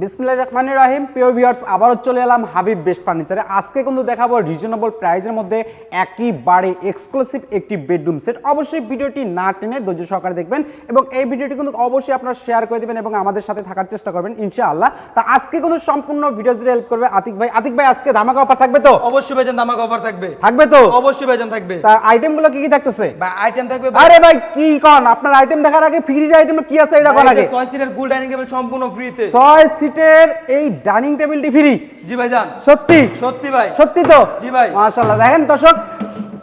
বিসমিল্লাহির রহমানির রাহিম। প্রিয় ভিউয়ার্স আবারও চলে এলাম হাবিব বেস্ট ফার্নিচারে। আজকে কিন্তু দেখাবো রিজনেবল প্রাইসের মধ্যে একেবারে এক্সক্লুসিভ একটি বেডরুম সেট অবশ্যই ভিডিওটি না টেনে ধৈর্য সহকারে দেখবেন এবং এই ভিডিওটি কিন্তু অবশ্যই আপনারা শেয়ার করে দেবেন এবং আমাদের সাথে থাকার চেষ্টা করবেন ইনশাআল্লাহ। তা আজকে কিন্তু সম্পূর্ণ ভিডিও জুড়ে হেল্প করবে আতিক ভাই। আতিক ভাই আজকে ধামাকা অফার থাকবে তো? অবশ্যই ভাইজান দামাক অফার থাকবে। থাকবে তো? অবশ্যই ভাইজান থাকবে। তার আইটেমগুলো কি কি থাকতেছে? বা আইটেম থাকবে আরে ভাই কি কন? আপনার আইটেম দেখার আগে ফ্রি আইটেম কি আছে এটা কোন ভাই, আগে? ছয় সিটের গুল ডাইনিং টেবিল সম্পূর্ণ ফ্রিতে ছয় সিটের এই ডাইনিং টেবিলটি ফ্রি। জি ভাই যান সত্যি? সত্যি ভাই। সত্যি তো? জি ভাই। মাশাআল্লাহ। দেখেন দর্শক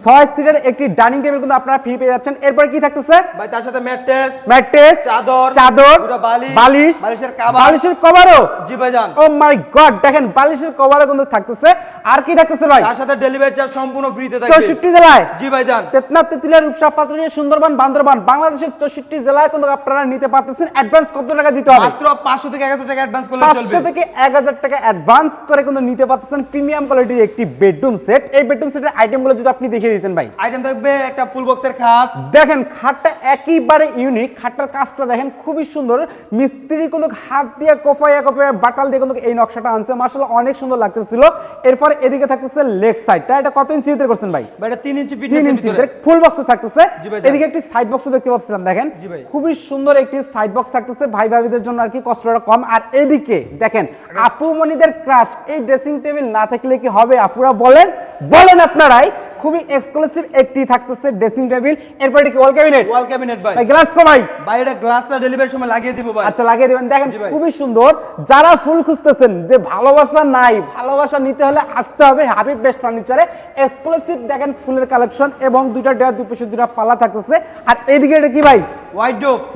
ছয় সিটের একটি ডাইনিং টেবিল কিন্তু আপনারা ফ্রি পেয়ে যাচ্ছেন। এরপরে কি থাকতেছে? ভাই তার সাথে ম্যাট্রেস ম্যাট্রেস চাদর, চাদর বালিশ, বালিশ বালিশের। বালিশের কভারও জি ভাইজান। ও মাই গড দেখেন বালিশের কভারও কিন্তু থাকতেছে। আর কি থাকতেছে ভাই? তার সাথে ডেলিভারি চার্জ সম্পূর্ণ ফ্রিতে থাকবে। চৌষট্টি জেলায়। জি ভাইজান। তেতনা তেতুলিয়া রূপসা পাতুরিয়া সুন্দরবন বান্দরবান বাংলাদেশের চৌষট্টি জেলায় কিন্তু আপনারা নিতে পারতেছেন। অ্যাডভান্স কত টাকা দিতে হবে? মাত্র 500 থেকে 1000 টাকা অ্যাডভান্স করলে চলবে। থেকে এক হাজার টাকা অ্যাডভান্স করে কিন্তু নিতে পারতেছেন। প্রিমিয়াম কোয়ালিটির একটি বেডরুম সেট এই বেডরুম সেটের আইটেমগুলো যদি আপনি দিতেন ভাই। আইটেম থাকবে একটা ফুল বক্সের খাট। দেখেন খাটটা একেবারে ইউনিক খাটটার কাজটা দেখেন খুবই সুন্দর। মিস্ত্রি কিন্তু হাত দিয়ে কোফাইয়া কোফাইয়া বাটাল দিয়ে কিন্তু এই নকশাটা আনছে। মার্শাল অনেক সুন্দর লাগতেছিল। এরপর এদিকে থাকতেছে লেগ সাইডটা এটা কত ইঞ্চি ভিতরে করছেন ভাই? এটা 3 ইঞ্চি তিন ইঞ্চি ভিতরে। ফুল বক্সে থাকতেছে। এদিকে একটি সাইড বক্স দেখতে পাচ্ছিলাম দেখেন। খুবই সুন্দর একটি সাইড বক্স থাকতেছে। ভাই ভাবিদের জন্য আর কি কষ্টটা কম। আর এদিকে দেখেন আপু মনিদের ক্রাশ এই ড্রেসিং টেবিল না থাকলে কি হবে? আপুরা বলেন। বলেন আপনারাই। খুবই এক্সক্লুসিভ একটি থাকতেছে ড্রেসিং টেবিল এরপর এটা কি ওয়াল ক্যাবিনেট ওয়াল ক্যাবিনেট ভাই গ্লাস কো ভাই? ভাই এটা গ্লাসটা ডেলিভারি সময় লাগিয়ে দিব ভাই। আচ্ছা লাগিয়ে দিবেন। দেখেন খুবই সুন্দর। যারা ফুল খুঁজতেছেন যে ভালোবাসা নাই ভালোবাসা নিতে হলে আসতে হবে হাবিব বেস্ট ফার্নিচারে এক্সক্লুসিভ দেখেন ফুলের কালেকশন এবং দুইটা ডেয়ার দুই পাশে দুইটা পালা থাকতেছে। আর এইদিকে এটা কি ভাই?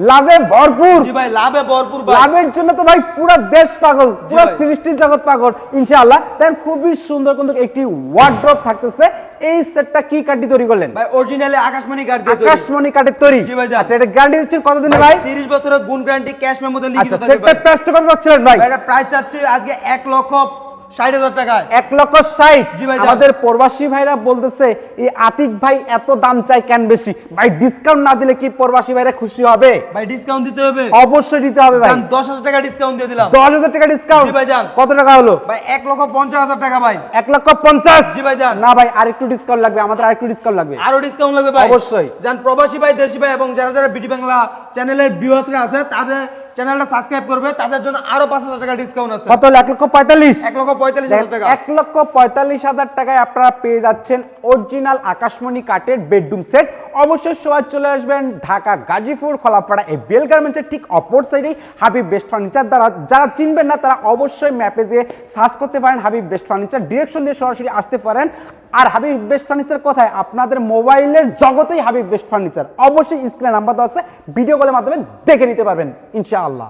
লাভে ভরপুর। জি ভাই লাভে ভরপুর ভাই। লাভের জন্য তো ভাই পুরো দেশ পাগল পুরো সৃষ্টি জগৎ পাগল ইনশাআল্লাহ। দেখেন খুবই সুন্দর কিন্তু একটি ওয়ার্ড্রপ থাকতেছে। এই সেটটা কি কাটি তৈরি করলেন? ভাই অরিজিনালি আকাশমণি গার্ড দিয়ে তৈরি। আকাশমণি কাঠের তৈরি। জি ভাই। আচ্ছা এটা গ্যারান্টি দিচ্ছেন কতদিনে ভাই 30 বছরের গুণ গ্যারান্টি ক্যাশ মেমোতে লিখিত আচ্ছা সেটটা ভাই। প্রাইসটা কত যাচ্ছিলেন ভাই? ভাই এটা প্রাইস চাচ্ছি আজকে 1 লক্ষ 60 হাজার টাকায়। এক লক্ষ ষাট। যান। আমাদের প্রবাসী ভাইরা বলতেছে এই আতিক ভাই এত দাম চাই কেন বেশি? ভাই ডিসকাউন্ট না দিলে কি প্রবাসী ভাইরা খুশি হবে? ভাই ডিসকাউন্ট দিতে হবে। অবশ্যই দিতে হবে ভাই। জান 10000 টাকা ডিসকাউন্ট দিয়ে দিলাম। দশ হাজার টাকা ডিসকাউন্ট ভাই, যান। কত টাকা হলো? ভাই 1 লক্ষ 50 হাজার টাকা ভাই। এক লক্ষ পঞ্চাশ? জি ভাই, যান। না ভাই আর একটু ডিসকাউন্ট লাগবে আমাদের আর একটু ডিসকাউন্ট লাগবে। আরও ডিসকাউন্ট লাগবে ভাই। অবশ্যই। জান প্রবাসী ভাই দেশি ভাই এবং যারা যারা বিটি বাংলা চ্যানেলের ভিউয়ার্সরা আছে তাদের চ্যানেলটা সাবস্ক্রাইব করবে তাদের জন্য আরও 5000 টাকা ডিসকাউন্ট আছে। কত এক লক্ষ পঁয়তাল্লিশ? 1 লক্ষ 45 হাজার টাকা। এক লক্ষ পঁয়তাল্লিশ হাজার টাকায় আপনারা পেয়ে যাচ্ছেন অরিজিনাল আকাশমণি কাঠের বেডরুম সেট অবশ্যই সবাই চলে আসবেন ঢাকা গাজীপুর খোলাপাড়া এই বেল গার্মেন্টসের ঠিক অপর সাইডেই হাবিব বেস্ট ফার্নিচার দ্বারা। যারা চিনবেন না তারা অবশ্যই ম্যাপে যেয়ে সার্চ করতে পারেন হাবিব বেস্ট ফার্নিচার ডিরেকশন দিয়ে সরাসরি আসতে পারেন। আর হাবিব বেস্ট ফার্নিচার কোথায় আপনাদের মোবাইলের জগতেই হাবিব বেস্ট ফার্নিচার অবশ্যই স্ক্রিনে নাম্বার দেওয়া আছে ভিডিও কলের মাধ্যমে দেখে নিতে পারবেন, ইনশাআল্লাহ।